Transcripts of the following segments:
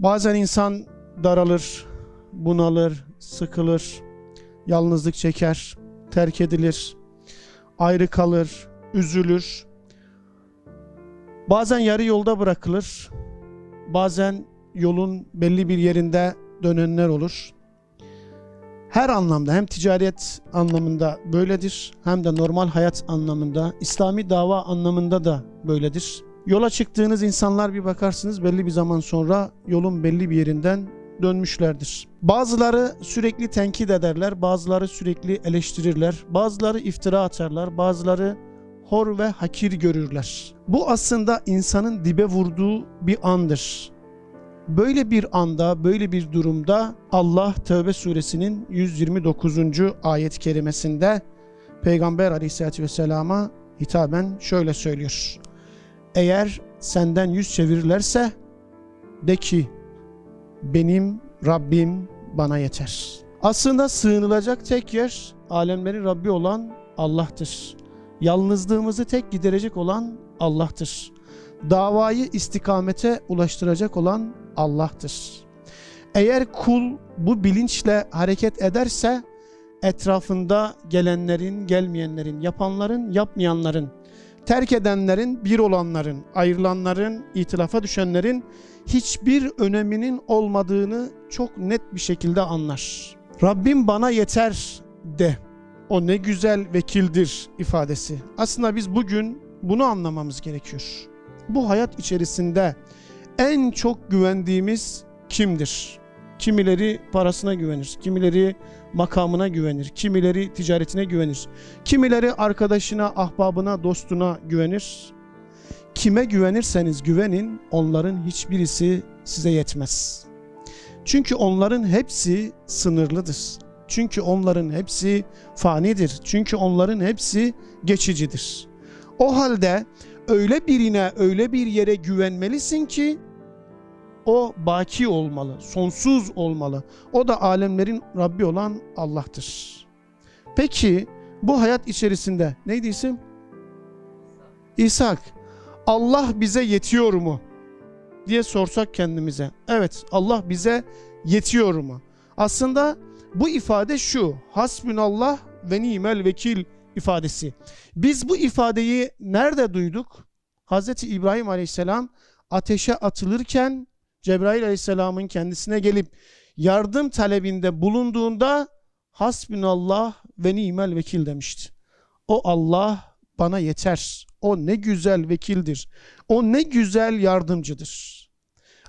Bazen insan daralır, bunalır, sıkılır, yalnızlık çeker, terk edilir, ayrı kalır, üzülür. Bazen yarı yolda bırakılır. Bazen yolun belli bir yerinde dönenler olur. Her anlamda hem ticaret anlamında böyledir hem de normal hayat anlamında, İslami dava anlamında da böyledir. Yola çıktığınız insanlar bir bakarsınız belli bir zaman sonra yolun belli bir yerinden dönmüşlerdir. Bazıları sürekli tenkit ederler, bazıları sürekli eleştirirler, bazıları iftira atarlar, bazıları hor ve hakir görürler. Bu aslında insanın dibe vurduğu bir andır. Böyle bir anda, böyle bir durumda Allah Tevbe suresinin 129. ayet-i kerimesinde Peygamber aleyhissalatü vesselama hitaben şöyle söylüyor. Eğer senden yüz çevirirlerse de ki benim Rabbim bana yeter. Aslında sığınılacak tek yer alemlerin Rabbi olan Allah'tır. Yalnızlığımızı tek giderecek olan Allah'tır. Davayı istikamete ulaştıracak olan Allah'tır. Eğer kul bu bilinçle hareket ederse etrafında gelenlerin, gelmeyenlerin, yapanların, yapmayanların, terk edenlerin, bir olanların, ayrılanların, itilafa düşenlerin hiçbir öneminin olmadığını çok net bir şekilde anlar. Rabbim bana yeter de. O ne güzel vekildir ifadesi. Aslında biz bugün bunu anlamamız gerekiyor. Bu hayat içerisinde en çok güvendiğimiz kimdir? Kimileri parasına güvenir, kimileri makamına güvenir, kimileri ticaretine güvenir, kimileri arkadaşına, ahbabına, dostuna güvenir. Kime güvenirseniz güvenin, onların hiçbirisi size yetmez. Çünkü onların hepsi sınırlıdır. Çünkü onların hepsi fanidir. Çünkü onların hepsi geçicidir. O halde öyle birine, öyle bir yere güvenmelisin ki o baki olmalı, sonsuz olmalı. O da alemlerin Rabbi olan Allah'tır. Peki bu hayat içerisinde neydi isim? İshak. Allah bize yetiyor mu? diye sorsak kendimize. Evet Allah bize yetiyor mu? Aslında bu ifade şu. Hasbünallah ve nimel vekil ifadesi. Biz bu ifadeyi nerede duyduk? Hazreti İbrahim Aleyhisselam ateşe atılırken Cebrail Aleyhisselam'ın kendisine gelip yardım talebinde bulunduğunda Hasbünallah ve nimel vekil demişti. O Allah bana yeter. O ne güzel vekildir. O ne güzel yardımcıdır.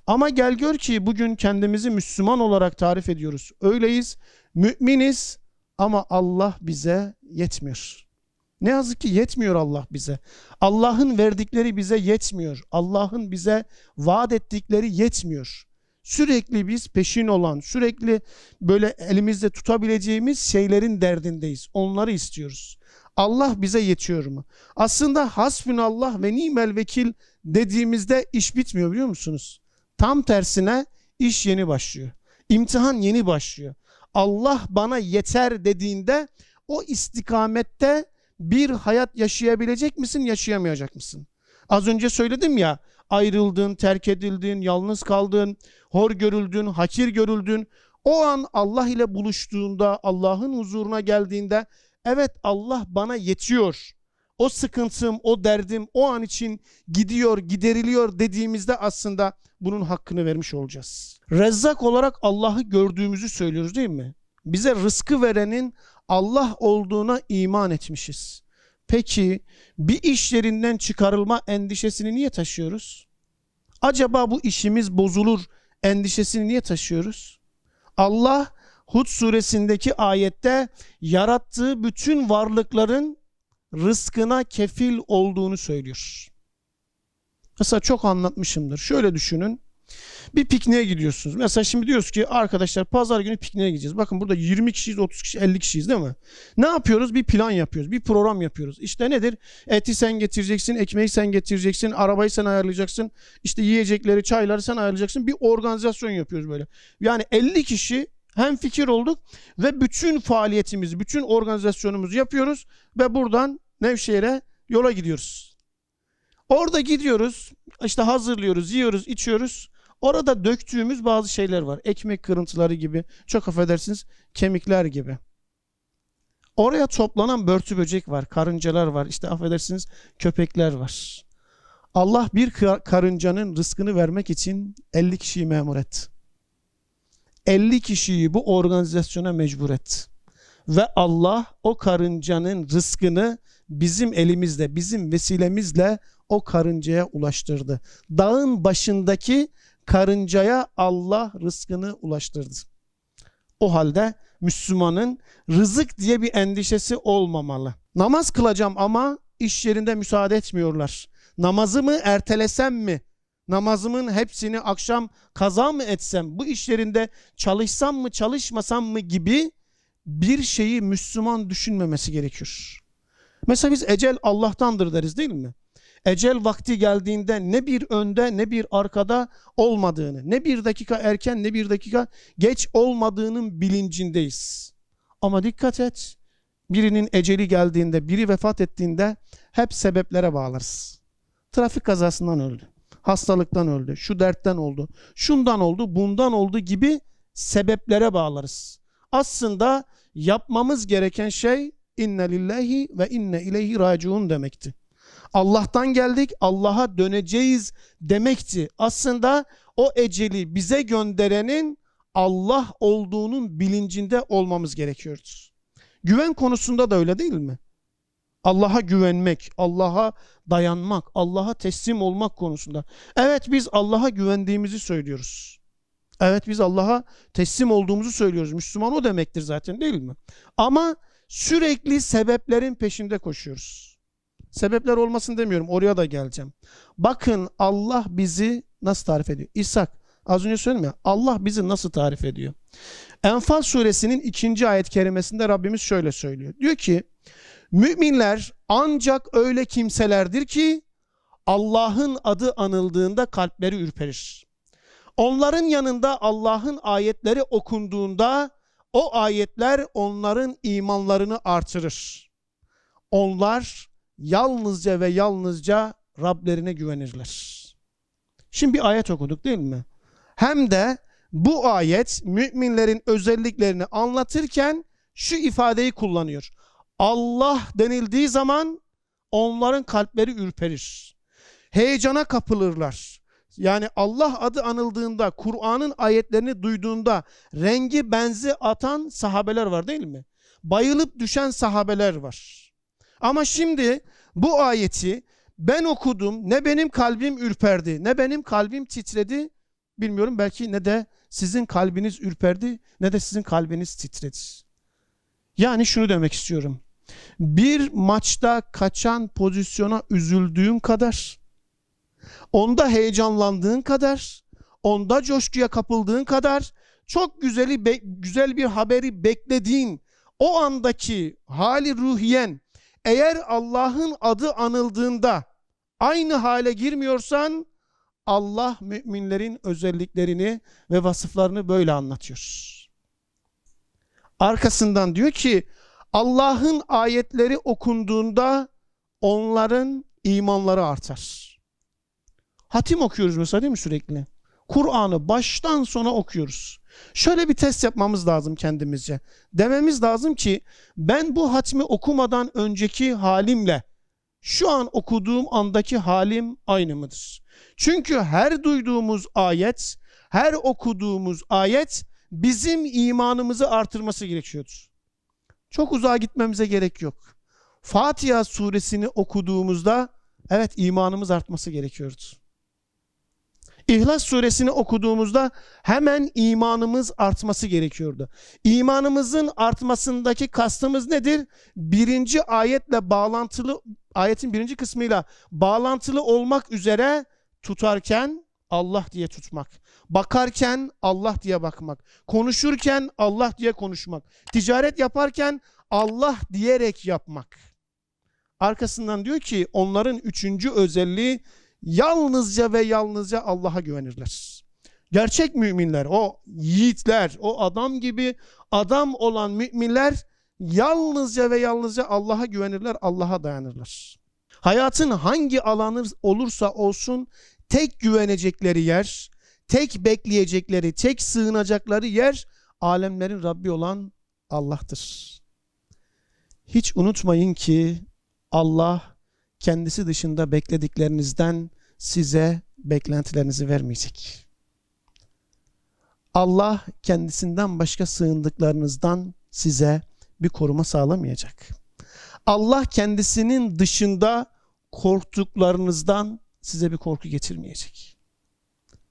Ama gel gör ki bugün kendimizi Müslüman olarak tarif ediyoruz. Öyleyiz, müminiz ama Allah bize yetmiyor. Ne yazık ki yetmiyor Allah bize. Allah'ın verdikleri bize yetmiyor. Allah'ın bize vaat ettikleri yetmiyor. Sürekli biz peşin olan, sürekli böyle elimizde tutabileceğimiz şeylerin derdindeyiz. Onları istiyoruz. Allah bize yetiyor mu? Aslında hasbünallah ve nimel vekil dediğimizde iş bitmiyor biliyor musunuz? Tam tersine iş yeni başlıyor. İmtihan yeni başlıyor. Allah bana yeter dediğinde o istikamette bir hayat yaşayabilecek misin, yaşayamayacak mısın? Az önce söyledim ya, ayrıldın, terk edildin, yalnız kaldın, hor görüldün, hakir görüldün. O an Allah ile buluştuğunda, Allah'ın huzuruna geldiğinde, evet Allah bana yetiyor. O sıkıntım, o derdim o an için gidiyor, gideriliyor dediğimizde aslında bunun hakkını vermiş olacağız. Rezzak olarak Allah'ı gördüğümüzü söylüyoruz değil mi? Bize rızkı verenin Allah olduğuna iman etmişiz. Peki bir iş yerinden çıkarılma endişesini niye taşıyoruz? Acaba bu işimiz bozulur endişesini niye taşıyoruz? Allah Hud suresindeki ayette yarattığı bütün varlıkların rızkına kefil olduğunu söylüyor. Mesela çok anlatmışımdır. Şöyle düşünün. Bir pikniğe gidiyorsunuz. Mesela şimdi diyoruz ki arkadaşlar pazar günü pikniğe gideceğiz. Bakın burada 20 kişiyiz, 30 kişi, 50 kişiyiz değil mi? Ne yapıyoruz? Bir plan yapıyoruz. Bir program yapıyoruz. İşte nedir? Eti sen getireceksin, ekmeği sen getireceksin, arabayı sen ayarlayacaksın. İşte yiyecekleri, çayları sen ayarlayacaksın. Bir organizasyon yapıyoruz böyle. Yani 50 kişi hem fikir olduk ve bütün faaliyetimizi, bütün organizasyonumuzu yapıyoruz ve buradan Nevşehir'e yola gidiyoruz. Orada gidiyoruz, işte hazırlıyoruz, yiyoruz, içiyoruz. Orada döktüğümüz bazı şeyler var. Ekmek kırıntıları gibi, çok affedersiniz kemikler gibi. Oraya toplanan börtü böcek var, karıncalar var, işte affedersiniz köpekler var. Allah bir kar- karıncanın rızkını vermek için 50 kişiyi memur etti. 50 kişiyi bu organizasyona mecbur etti. Ve Allah o karıncanın rızkını bizim elimizle, bizim vesilemizle o karıncaya ulaştırdı. Dağın başındaki karıncaya Allah rızkını ulaştırdı. O halde Müslümanın rızık diye bir endişesi olmamalı. Namaz kılacağım ama iş yerinde müsaade etmiyorlar. Namazımı ertelesem mi? Namazımın hepsini akşam kaza mı etsem? Bu iş yerinde çalışsam mı çalışmasam mı gibi bir şeyi Müslüman düşünmemesi gerekiyor. Mesela biz ecel Allah'tandır deriz değil mi? Ecel vakti geldiğinde ne bir önde ne bir arkada olmadığını, ne bir dakika erken ne bir dakika geç olmadığının bilincindeyiz. Ama dikkat et, birinin eceli geldiğinde, biri vefat ettiğinde hep sebeplere bağlarız. Trafik kazasından öldü, hastalıktan öldü, şu dertten oldu, şundan oldu, bundan oldu gibi sebeplere bağlarız. Aslında yapmamız gereken şey inne lillahi ve inne ileyhi raciun demekti. Allah'tan geldik, Allah'a döneceğiz demekti. Aslında o eceli bize gönderenin Allah olduğunun bilincinde olmamız gerekiyordu. Güven konusunda da öyle değil mi? Allah'a güvenmek, Allah'a dayanmak, Allah'a teslim olmak konusunda. Evet biz Allah'a güvendiğimizi söylüyoruz. Evet biz Allah'a teslim olduğumuzu söylüyoruz. Müslüman o demektir zaten değil mi? Ama sürekli sebeplerin peşinde koşuyoruz. Sebepler olmasın demiyorum. Oraya da geleceğim. Bakın Allah bizi nasıl tarif ediyor? İshak az önce söyledim ya Allah bizi nasıl tarif ediyor? Enfal suresinin ikinci ayet kerimesinde Rabbimiz şöyle söylüyor. Diyor ki müminler ancak öyle kimselerdir ki Allah'ın adı anıldığında kalpleri ürperir. Onların yanında Allah'ın ayetleri okunduğunda o ayetler onların imanlarını artırır. Onlar yalnızca ve yalnızca Rablerine güvenirler. Şimdi bir ayet okuduk değil mi? Hem de bu ayet müminlerin özelliklerini anlatırken şu ifadeyi kullanıyor. Allah denildiği zaman onların kalpleri ürperir. Heyecana kapılırlar. Yani Allah adı anıldığında, Kur'an'ın ayetlerini duyduğunda rengi benzi atan sahabeler var değil mi? Bayılıp düşen sahabeler var. Ama şimdi bu ayeti ben okudum. Ne benim kalbim ürperdi, ne benim kalbim titredi. Bilmiyorum belki ne de sizin kalbiniz ürperdi, ne de sizin kalbiniz titredi. Yani şunu demek istiyorum. Bir maçta kaçan pozisyona üzüldüğün kadar, onda heyecanlandığın kadar, onda coşkuya kapıldığın kadar, çok güzeli güzel bir haberi beklediğin o andaki hali ruhiyen eğer Allah'ın adı anıldığında aynı hale girmiyorsan Allah müminlerin özelliklerini ve vasıflarını böyle anlatıyor. Arkasından diyor ki Allah'ın ayetleri okunduğunda onların imanları artar. Hatim okuyoruz mesela değil mi sürekli? Kur'an'ı baştan sona okuyoruz. Şöyle bir test yapmamız lazım kendimizce. Dememiz lazım ki ben bu hatmi okumadan önceki halimle şu an okuduğum andaki halim aynı mıdır? Çünkü her duyduğumuz ayet, her okuduğumuz ayet bizim imanımızı artırması gerekiyordur. Çok uzağa gitmemize gerek yok. Fatiha suresini okuduğumuzda evet imanımız artması gerekiyordu. İhlas suresini okuduğumuzda hemen imanımız artması gerekiyordu. İmanımızın artmasındaki kastımız nedir? Birinci ayetle bağlantılı, ayetin birinci kısmıyla bağlantılı olmak üzere tutarken Allah diye tutmak. Bakarken Allah diye bakmak. Konuşurken Allah diye konuşmak. Ticaret yaparken Allah diyerek yapmak. Arkasından diyor ki onların üçüncü özelliği yalnızca ve yalnızca Allah'a güvenirler. Gerçek müminler, o yiğitler, o adam gibi adam olan müminler yalnızca ve yalnızca Allah'a güvenirler, Allah'a dayanırlar. Hayatın hangi alanı olursa olsun tek güvenecekleri yer, tek bekleyecekleri, tek sığınacakları yer alemlerin Rabbi olan Allah'tır. Hiç unutmayın ki Allah kendisi dışında beklediklerinizden size beklentilerinizi vermeyecek. Allah kendisinden başka sığındıklarınızdan size bir koruma sağlamayacak. Allah kendisinin dışında korktuklarınızdan size bir korku getirmeyecek.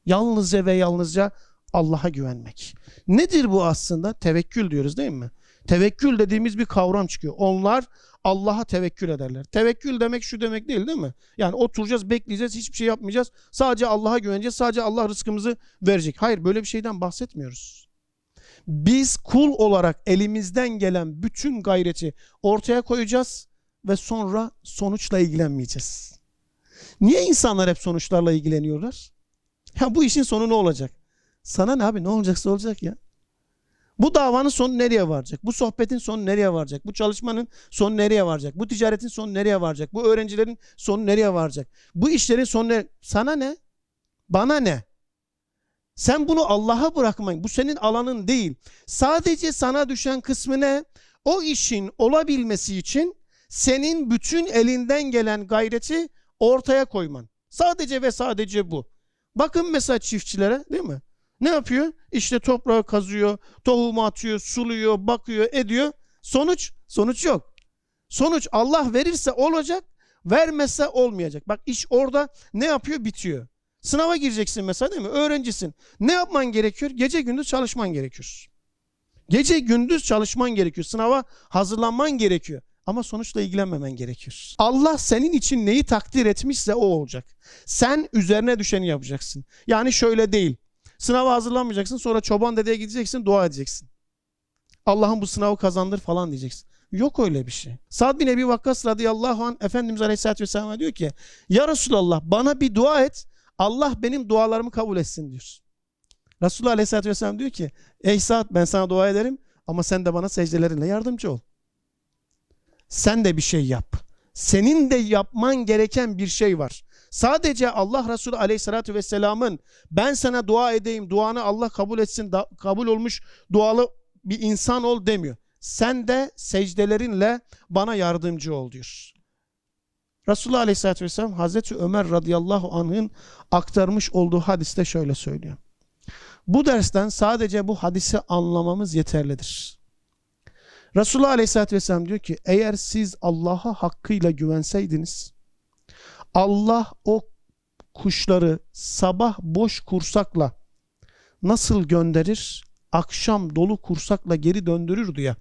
Yalnızca ve yalnızca Allah'a güvenmek. Nedir bu aslında? Tevekkül diyoruz değil mi? Tevekkül dediğimiz bir kavram çıkıyor. Onlar Allah'a tevekkül ederler. Tevekkül demek şu demek değil değil mi? Yani oturacağız, bekleyeceğiz, hiçbir şey yapmayacağız. Sadece Allah'a güveneceğiz. Sadece Allah rızkımızı verecek. Hayır, böyle bir şeyden bahsetmiyoruz. Biz kul olarak elimizden gelen bütün gayreti ortaya koyacağız ve sonra sonuçla ilgilenmeyeceğiz. Niye insanlar hep sonuçlarla ilgileniyorlar? Ya bu işin sonu ne olacak? Sana ne abi ne olacaksa olacak ya. Bu davanın sonu nereye varacak? Bu sohbetin sonu nereye varacak? Bu çalışmanın sonu nereye varacak? Bu ticaretin sonu nereye varacak? Bu öğrencilerin sonu nereye varacak? Bu işlerin sonu nereye? Sana ne? Bana ne? Sen bunu Allah'a bırakmayın. Bu senin alanın değil. Sadece sana düşen kısmı ne? O işin olabilmesi için senin bütün elinden gelen gayreti ortaya koyman. Sadece ve sadece bu. Bakın mesela çiftçilere değil mi? Ne yapıyor? İşte toprağı kazıyor, tohumu atıyor, suluyor, bakıyor, ediyor. Sonuç? Sonuç yok. Sonuç Allah verirse olacak, vermezse olmayacak. Bak iş orada ne yapıyor? Bitiyor. Sınava gireceksin mesela değil mi? Öğrencisin. Ne yapman gerekiyor? Gece gündüz çalışman gerekiyor. Gece gündüz çalışman gerekiyor. Sınava hazırlanman gerekiyor. Ama sonuçla ilgilenmemen gerekiyor. Allah senin için neyi takdir etmişse o olacak. Sen üzerine düşeni yapacaksın. Yani şöyle değil. Sınava hazırlanmayacaksın sonra çoban dedeye gideceksin dua edeceksin. Allah'ım bu sınavı kazandır falan diyeceksin. Yok öyle bir şey. Sa'd bin Ebi Vakkas radıyallahu anh Efendimiz Aleyhisselatü Vesselam'a diyor ki Ya Resulallah bana bir dua et Allah benim dualarımı kabul etsin diyor. Resulullah Aleyhisselatü Vesselam diyor ki Ey Sa'd ben sana dua ederim ama sen de bana secdelerinle yardımcı ol. Sen de bir şey yap. Senin de yapman gereken bir şey var. Sadece Allah Resulü Aleyhisselatü Vesselam'ın ben sana dua edeyim, duanı Allah kabul etsin, da, kabul olmuş dualı bir insan ol demiyor. Sen de secdelerinle bana yardımcı ol diyor. Resulullah Aleyhisselatü Vesselam Hazreti Ömer radıyallahu anh'ın aktarmış olduğu hadiste şöyle söylüyor. Bu dersten sadece bu hadisi anlamamız yeterlidir. Resulullah Aleyhisselatü Vesselam diyor ki eğer siz Allah'a hakkıyla güvenseydiniz Allah o kuşları sabah boş kursakla nasıl gönderir? Akşam dolu kursakla geri döndürürdü ya.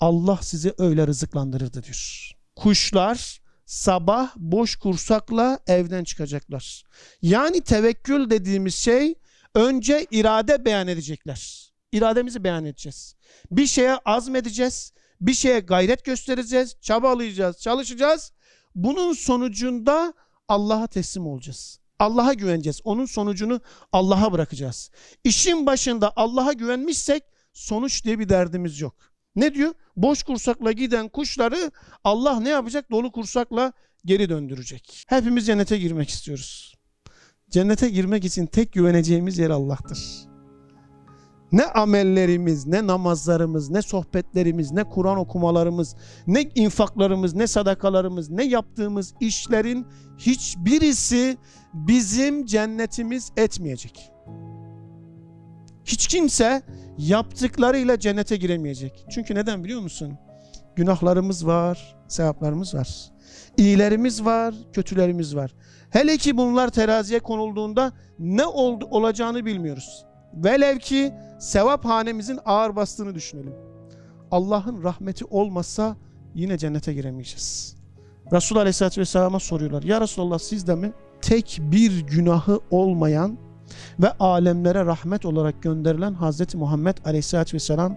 Allah sizi öyle rızıklandırırdı diyor. Kuşlar sabah boş kursakla evden çıkacaklar. Yani tevekkül dediğimiz şey önce irade beyan edecekler. İrademizi beyan edeceğiz. Bir şeye azmedeceğiz. Bir şeye gayret göstereceğiz. Çabalayacağız, çalışacağız. Bunun sonucunda Allah'a teslim olacağız. Allah'a güveneceğiz. Onun sonucunu Allah'a bırakacağız. İşin başında Allah'a güvenmişsek sonuç diye bir derdimiz yok. Ne diyor? Boş kursakla giden kuşları Allah ne yapacak? Dolu kursakla geri döndürecek. Hepimiz cennete girmek istiyoruz. Cennete girmek için tek güveneceğimiz yer Allah'tır. Ne amellerimiz, ne namazlarımız, ne sohbetlerimiz, ne Kur'an okumalarımız, ne infaklarımız, ne sadakalarımız, ne yaptığımız işlerin hiçbirisi bizim cennetimiz etmeyecek. Hiç kimse yaptıklarıyla cennete giremeyecek. Çünkü neden biliyor musun? Günahlarımız var, sevaplarımız var. İyilerimiz var, kötülerimiz var. Hele ki bunlar teraziye konulduğunda ne oldu, olacağını bilmiyoruz. Velev ki sevap hanemizin ağır bastığını düşünelim. Allah'ın rahmeti olmasa yine cennete giremeyeceğiz. Resulullah Aleyhisselatü Vesselam'a soruyorlar. Ya Resulallah siz de mi? Tek bir günahı olmayan ve alemlere rahmet olarak gönderilen Hazreti Muhammed Aleyhisselatü Vesselam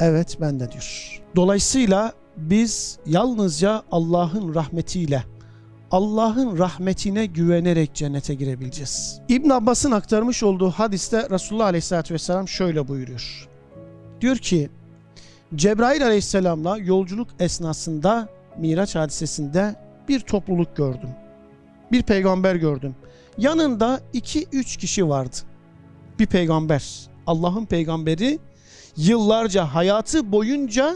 evet ben de diyor. Dolayısıyla biz yalnızca Allah'ın rahmetiyle Allah'ın rahmetine güvenerek cennete girebileceğiz. İbn Abbas'ın aktarmış olduğu hadiste Resulullah Aleyhisselatü Vesselam şöyle buyuruyor. Diyor ki Cebrail Aleyhisselam'la yolculuk esnasında Miraç hadisesinde bir topluluk gördüm. Bir peygamber gördüm. Yanında iki üç kişi vardı. bir peygamber, Allah'ın peygamberi yıllarca hayatı boyunca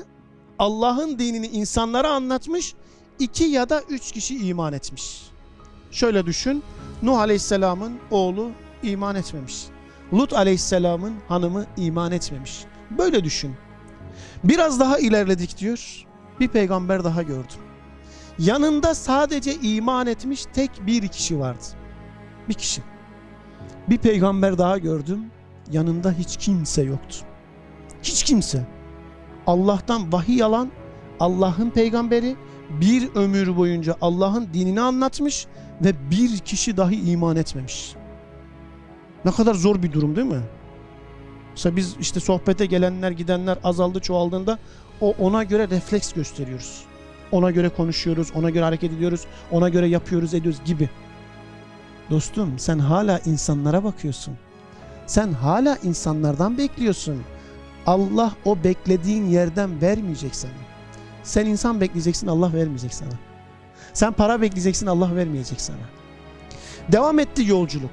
Allah'ın dinini insanlara anlatmış. İki ya da üç kişi iman etmiş. Şöyle düşün. Nuh Aleyhisselam'ın oğlu iman etmemiş. Lut Aleyhisselam'ın hanımı iman etmemiş. Böyle düşün. Biraz daha ilerledik diyor. Bir peygamber daha gördüm. Yanında sadece iman etmiş tek bir kişi vardı. Bir kişi. Bir peygamber daha gördüm. Yanında hiç kimse yoktu. Hiç kimse. Allah'tan vahiy alan Allah'ın peygamberi bir ömür boyunca Allah'ın dinini anlatmış ve bir kişi dahi iman etmemiş. Ne kadar zor bir durum değil mi? Mesela biz işte sohbete gelenler gidenler azaldı çoğaldığında o ona göre refleks gösteriyoruz. Ona göre konuşuyoruz, ona göre hareket ediyoruz, ona göre yapıyoruz, ediyoruz gibi. Dostum sen hala insanlara bakıyorsun. Sen hala insanlardan bekliyorsun. Allah o beklediğin yerden vermeyecek sana. Sen insan bekleyeceksin Allah vermeyecek sana. Sen para bekleyeceksin Allah vermeyecek sana. Devam etti yolculuk.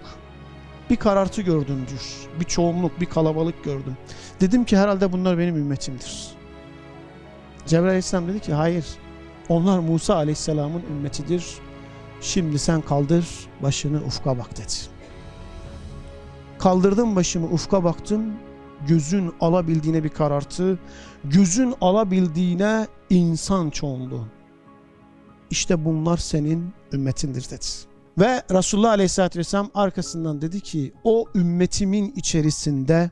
Bir karartı gördüm diyor. Bir çoğunluk, bir kalabalık gördüm. Dedim ki herhalde bunlar benim ümmetimdir. Cebrail Aleyhisselam dedi ki hayır. Onlar Musa Aleyhisselam'ın ümmetidir. Şimdi sen kaldır başını ufka bak dedi. Kaldırdım başımı ufka baktım. Gözün alabildiğine bir karartı. Gözün alabildiğine insan çoğunluğu. İşte bunlar senin ümmetindir dedi. Ve Resulullah Aleyhisselatü Vesselam arkasından dedi ki o ümmetimin içerisinde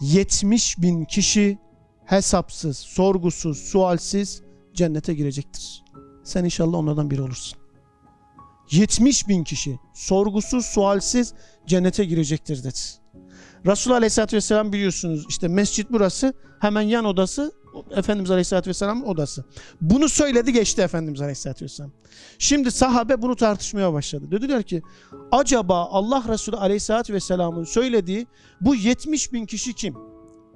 70 bin kişi hesapsız, sorgusuz, sualsiz cennete girecektir. Sen inşallah onlardan biri olursun. 70 bin kişi sorgusuz, sualsiz cennete girecektir dedi. Resulullah Aleyhisselatü Vesselam biliyorsunuz işte mescit burası hemen yan odası Efendimiz Aleyhisselatü Vesselam'ın odası. Bunu söyledi geçti Efendimiz Aleyhisselatü Vesselam. Şimdi sahabe bunu tartışmaya başladı. Dediler ki acaba Allah Resulü Aleyhisselatü Vesselam'ın söylediği bu 70 bin kişi kim?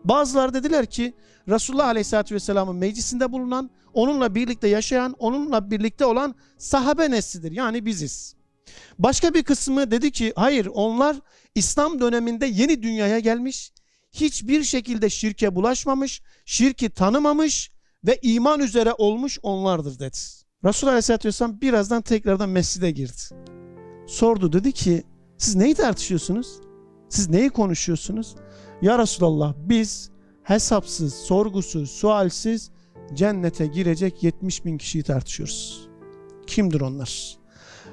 Bazıları dediler ki Resulullah Aleyhisselatü Vesselam'ın meclisinde bulunan, onunla birlikte yaşayan, onunla birlikte olan sahabe neslidir. Yani biziz. Başka bir kısmı dedi ki hayır onlar İslam döneminde yeni dünyaya gelmiş, hiçbir şekilde şirke bulaşmamış, şirki tanımamış ve iman üzere olmuş onlardır dedi. Resulullah Aleyhisselatü Vesselam birazdan tekrardan mescide girdi. Sordu dedi ki siz neyi tartışıyorsunuz? Siz neyi konuşuyorsunuz? Ya Resulallah biz hesapsız, sorgusuz, sualsiz cennete girecek 70 bin kişiyi tartışıyoruz. Kimdir onlar?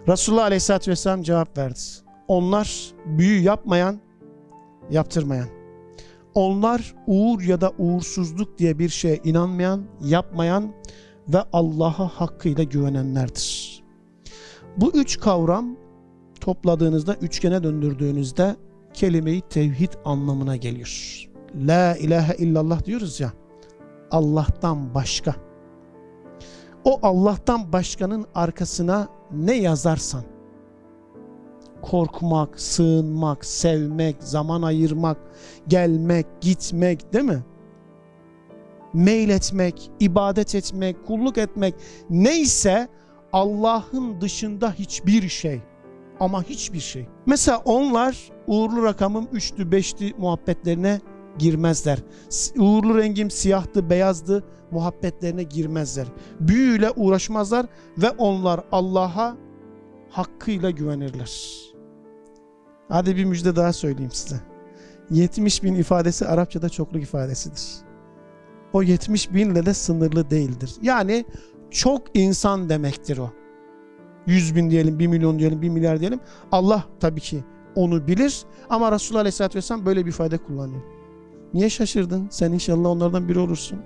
Resulullah Aleyhisselatü Vesselam cevap verdi. Onlar büyü yapmayan, yaptırmayan. Onlar uğur ya da uğursuzluk diye bir şeye inanmayan, yapmayan ve Allah'a hakkıyla güvenenlerdir. Bu üç kavram topladığınızda, üçgene döndürdüğünüzde kelimeyi tevhid anlamına geliyor. La ilahe illallah diyoruz ya. Allah'tan başka. O Allah'tan başkanın arkasına ne yazarsan korkmak, sığınmak, sevmek, zaman ayırmak, gelmek, gitmek değil mi? Meyletmek, ibadet etmek, kulluk etmek neyse Allah'ın dışında hiçbir şey ama hiçbir şey. Mesela onlar uğurlu rakamım 3'tü 5'ti muhabbetlerine girmezler. Uğurlu rengim siyahtı beyazdı muhabbetlerine girmezler. Büyüyle uğraşmazlar ve onlar Allah'a hakkıyla güvenirler. Hadi bir müjde daha söyleyeyim size. 70 bin ifadesi Arapçada çokluk ifadesidir. O 70 binle de sınırlı değildir. Yani çok insan demektir o. 100 bin diyelim, 1 milyon diyelim, 1 milyar diyelim. Allah tabii ki onu bilir ama Resulullah Aleyhisselatü Vesselam böyle bir ifade kullanıyor. Niye şaşırdın? Sen inşallah onlardan biri olursun.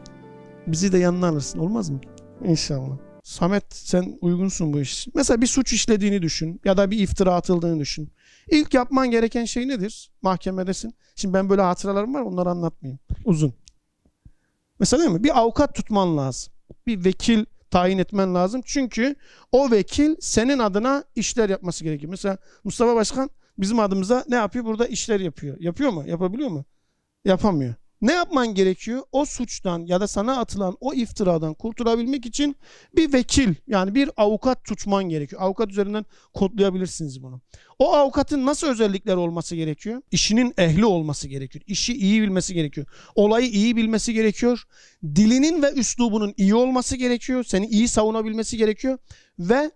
Bizi de yanına alırsın. Olmaz mı? İnşallah. Samet sen uygunsun bu iş. Mesela bir suç işlediğini düşün ya da bir iftira atıldığını düşün. İlk yapman gereken şey nedir? Mahkemedesin. Şimdi ben böyle hatıralarım var onları anlatmayayım. Uzun. Mesela değil mi? Bir avukat tutman lazım. Bir vekil tayin etmen lazım. Çünkü o vekil senin adına işler yapması gerekiyor. Mesela Mustafa Başkan bizim adımıza ne yapıyor? Burada işler yapıyor. Yapıyor mu? Yapabiliyor mu? Yapamıyor. Ne yapman gerekiyor? O suçtan ya da sana atılan o iftiradan kurtulabilmek için bir vekil yani bir avukat tutman gerekiyor. Avukat üzerinden kodlayabilirsiniz bunu. O avukatın nasıl özellikleri olması gerekiyor? İşinin ehli olması gerekiyor. İşi iyi bilmesi gerekiyor. Olayı iyi bilmesi gerekiyor. Dilinin ve üslubunun iyi olması gerekiyor. Seni iyi savunabilmesi gerekiyor. Ve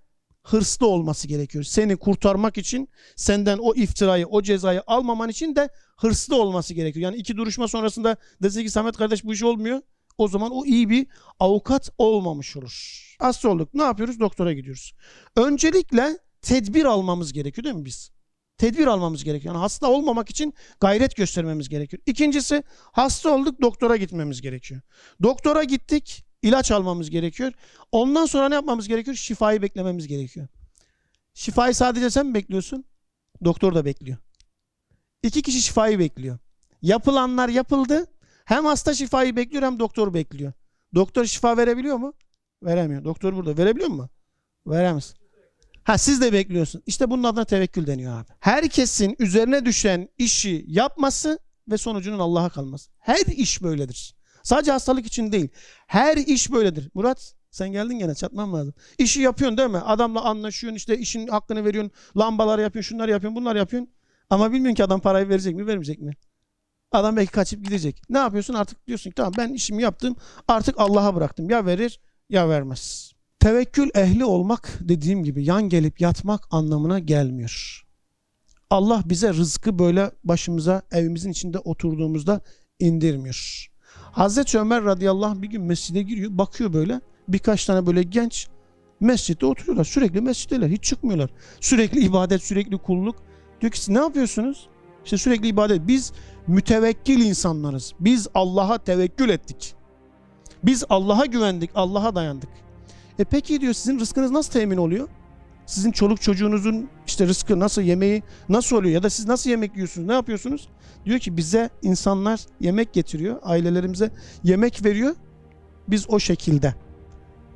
hırslı olması gerekiyor. Seni kurtarmak için senden o iftirayı, o cezayı almaman için de hırslı olması gerekiyor. Yani iki duruşma sonrasında dese ki Samet kardeş bu iş olmuyor. O zaman o iyi bir avukat olmamış olur. Hasta olduk. Ne yapıyoruz? Doktora gidiyoruz. Öncelikle tedbir almamız gerekiyor değil mi biz? Tedbir almamız gerekiyor. Yani hasta olmamak için gayret göstermemiz gerekiyor. İkincisi hasta olduk doktora gitmemiz gerekiyor. Doktora gittik ilaç almamız gerekiyor. Ondan sonra ne yapmamız gerekiyor? Şifayı beklememiz gerekiyor. Şifayı sadece sen mi bekliyorsun? Doktor da bekliyor. İki kişi şifayı bekliyor. Yapılanlar yapıldı. Hem hasta şifayı bekliyor hem doktor bekliyor. Doktor şifa verebiliyor mu? Veremiyor. Doktor burada. Verebiliyor mu? Veremez. Ha siz de bekliyorsun. İşte bunun adına tevekkül deniyor abi. Herkesin üzerine düşen işi yapması ve sonucunun Allah'a kalması. Her iş böyledir. Sadece hastalık için değil. Her iş böyledir. Murat sen geldin gene çatmam lazım. İşi yapıyorsun değil mi? Adamla anlaşıyorsun işte işin hakkını veriyorsun. Lambalar yapıyorsun, şunları yapıyorsun, bunlar yapıyorsun. Ama bilmiyorsun ki adam parayı verecek mi, vermeyecek mi? Adam belki kaçıp gidecek. Ne yapıyorsun? Artık diyorsun ki tamam ben işimi yaptım. Artık Allah'a bıraktım. Ya verir ya vermez. Tevekkül ehli olmak dediğim gibi yan gelip yatmak anlamına gelmiyor. Allah bize rızkı böyle başımıza evimizin içinde oturduğumuzda indirmiyor. Hazreti Ömer radıyallahu anh bir gün mescide giriyor. Bakıyor böyle birkaç tane böyle genç mescitte oturuyorlar. Sürekli mescitteler. Hiç çıkmıyorlar. Sürekli ibadet, sürekli kulluk. Diyor ki ne yapıyorsunuz? İşte sürekli ibadet. Biz mütevekkil insanlarız. Biz Allah'a tevekkül ettik. Biz Allah'a güvendik, Allah'a dayandık. E peki diyor sizin rızkınız nasıl temin oluyor? Sizin çoluk çocuğunuzun işte rızkı nasıl yemeği nasıl oluyor ya da siz nasıl yemek yiyorsunuz? Ne yapıyorsunuz? Diyor ki bize insanlar yemek getiriyor, ailelerimize yemek veriyor. Biz o şekilde.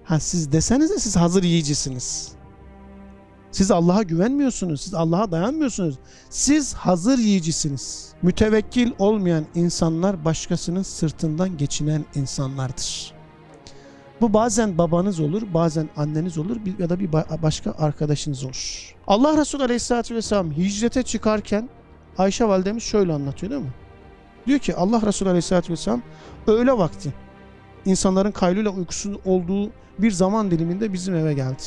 Ha siz desenize siz hazır yiyicisiniz. Siz Allah'a güvenmiyorsunuz. Siz Allah'a dayanmıyorsunuz. Siz hazır yiyicisiniz. Mütevekkil olmayan insanlar başkasının sırtından geçinen insanlardır. Bu bazen babanız olur, bazen anneniz olur ya da bir ba- başka arkadaşınız olur. Allah Resulü Aleyhisselatü Vesselam hicrete çıkarken Ayşe validemiz şöyle anlatıyor değil mi? Diyor ki Allah Resulü Aleyhisselatü Vesselam öğle vakti insanların kayluyla uykusu olduğu bir zaman diliminde bizim eve geldi.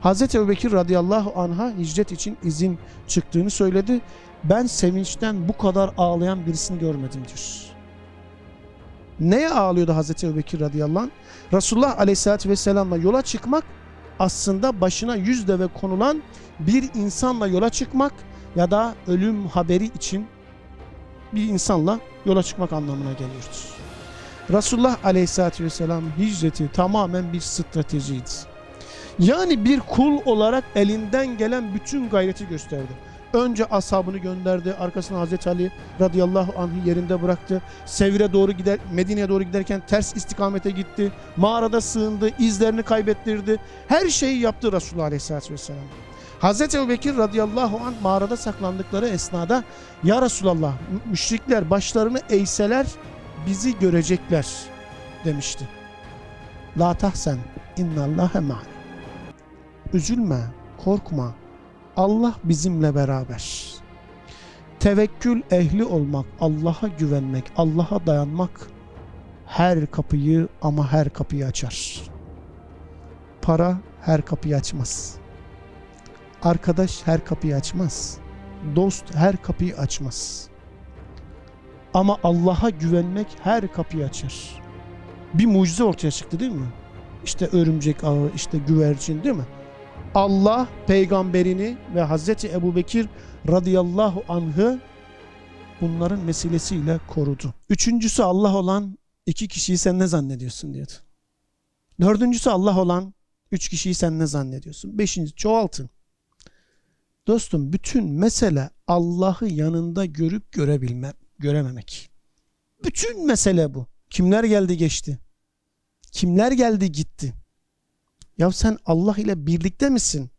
Hazreti Ebubekir radıyallahu anha hicret için izin çıktığını söyledi. Ben sevinçten bu kadar ağlayan birisini görmedim diyor. Neye ağlıyordu Hazreti Ebubekir radıyallahu anh? Resulullah aleyhissalatü vesselamla yola çıkmak aslında başına yüz deve konulan bir insanla yola çıkmak ya da ölüm haberi için bir insanla yola çıkmak anlamına geliyordur. Resulullah aleyhissalatü vesselam hicreti tamamen bir stratejiydi. Yani bir kul olarak elinden gelen bütün gayreti gösterdi. Önce ashabını gönderdi. Arkasına Hazreti Ali radıyallahu anh'ı yerinde bıraktı. Sevir'e doğru gider, Medine'ye doğru giderken ters istikamete gitti. Mağarada sığındı, izlerini kaybettirdi. Her şeyi yaptı Resulullah aleyhissalatü vesselam. Hazreti Ebubekir radıyallahu anh mağarada saklandıkları esnada Ya Resulallah mü- müşrikler başlarını eğseler bizi görecekler demişti. La tahsen innallâhe ma'ana. Üzülme, korkma. Allah bizimle beraber. Tevekkül ehli olmak, Allah'a güvenmek, Allah'a dayanmak her kapıyı ama her kapıyı açar. Para her kapıyı açmaz. Arkadaş her kapıyı açmaz. Dost her kapıyı açmaz. Ama Allah'a güvenmek her kapıyı açar. Bir mucize ortaya çıktı değil mi? İşte örümcek ağı, işte güvercin değil mi? Allah peygamberini ve Hazreti Ebubekir radıyallahu anh'ı bunların vesilesiyle korudu. Üçüncüsü Allah olan iki kişiyi sen ne zannediyorsun diyordu. Dördüncüsü Allah olan üç kişiyi sen ne zannediyorsun? Beşinci çoğaltın. Dostum bütün mesele Allah'ı yanında görüp görebilme, görememek. Bütün mesele bu. Kimler geldi geçti? Kimler geldi gitti? Ya sen Allah ile birlikte misin?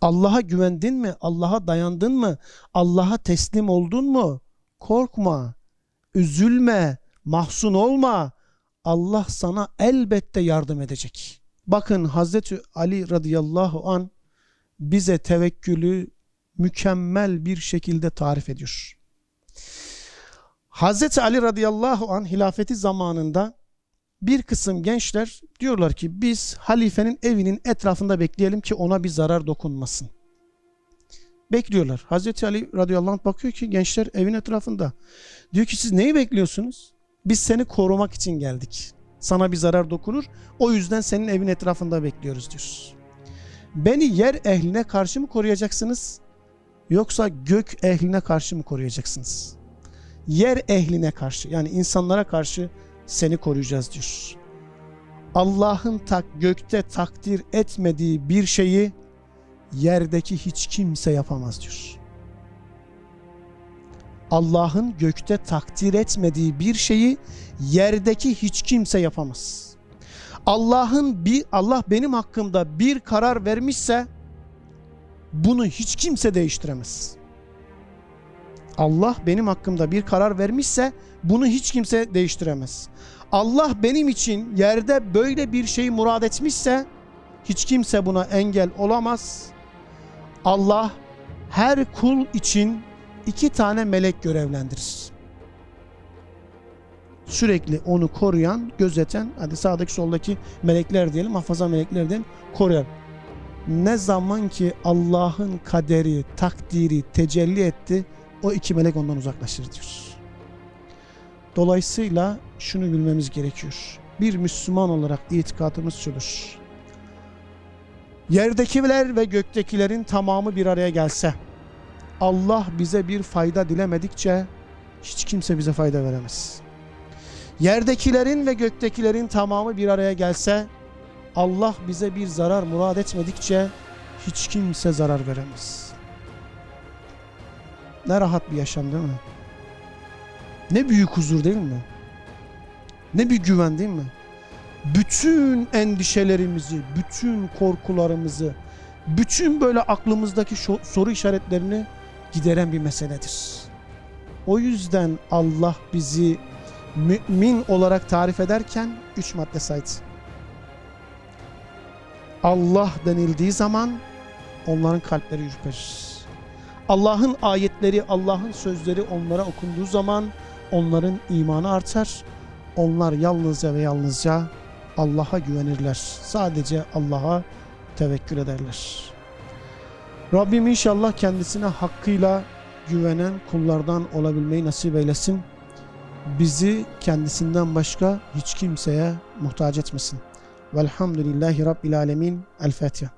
Allah'a güvendin mi? Allah'a dayandın mı? Allah'a teslim oldun mu? Korkma, üzülme, Mahzun olma. Allah sana elbette yardım edecek. Bakın Hazreti Ali radıyallahu an bize tevekkülü mükemmel bir şekilde tarif ediyor. Hazreti Ali radıyallahu an hilafeti zamanında bir kısım gençler diyorlar ki biz halifenin evinin etrafında bekleyelim ki ona bir zarar dokunmasın. Bekliyorlar. Hazreti Ali radıyallahu anh bakıyor ki gençler evin etrafında. Diyor ki siz neyi bekliyorsunuz? Biz seni korumak için geldik. Sana bir zarar dokunur. O yüzden senin evin etrafında bekliyoruz diyor. Beni yer ehline karşı mı koruyacaksınız? Yoksa gök ehline karşı mı koruyacaksınız? Yer ehline karşı yani insanlara karşı seni koruyacağız diyor. Allah'ın tak gökte takdir etmediği bir şeyi yerdeki hiç kimse yapamaz diyor. Allah'ın gökte takdir etmediği bir şeyi yerdeki hiç kimse yapamaz. Allah'ın bir Allah benim hakkımda bir karar vermişse bunu hiç kimse değiştiremez. Allah benim hakkımda bir karar vermişse bunu hiç kimse değiştiremez. Allah benim için yerde böyle bir şeyi murad etmişse hiç kimse buna engel olamaz. Allah her kul için iki tane melek görevlendirir. Sürekli onu koruyan, gözeten, hadi sağdaki soldaki melekler diyelim, muhafaza melekler diyelim, koruyar. Ne zaman ki Allah'ın kaderi, takdiri tecelli etti, o iki melek ondan uzaklaşır diyor. Dolayısıyla şunu bilmemiz gerekiyor. Bir Müslüman olarak itikadımız şudur. Yerdekiler ve göktekilerin tamamı bir araya gelse, Allah bize bir fayda dilemedikçe hiç kimse bize fayda veremez. Yerdekilerin ve göktekilerin tamamı bir araya gelse, Allah bize bir zarar murad etmedikçe hiç kimse zarar veremez. Ne rahat bir yaşam değil mi? Ne büyük huzur değil mi? Ne bir güven değil mi? Bütün endişelerimizi, bütün korkularımızı, bütün böyle aklımızdaki soru işaretlerini gideren bir meseledir. O yüzden Allah bizi mümin olarak tarif ederken üç madde saydı. Allah denildiği zaman onların kalpleri ürperir. Allah'ın ayetleri, Allah'ın sözleri onlara okunduğu zaman onların imanı artar. Onlar yalnızca ve yalnızca Allah'a güvenirler. Sadece Allah'a tevekkül ederler. Rabbim inşallah kendisine hakkıyla güvenen kullardan olabilmeyi nasip eylesin. Bizi kendisinden başka hiç kimseye muhtaç etmesin. Velhamdülillahi Rabbil Alemin. El Fatiha.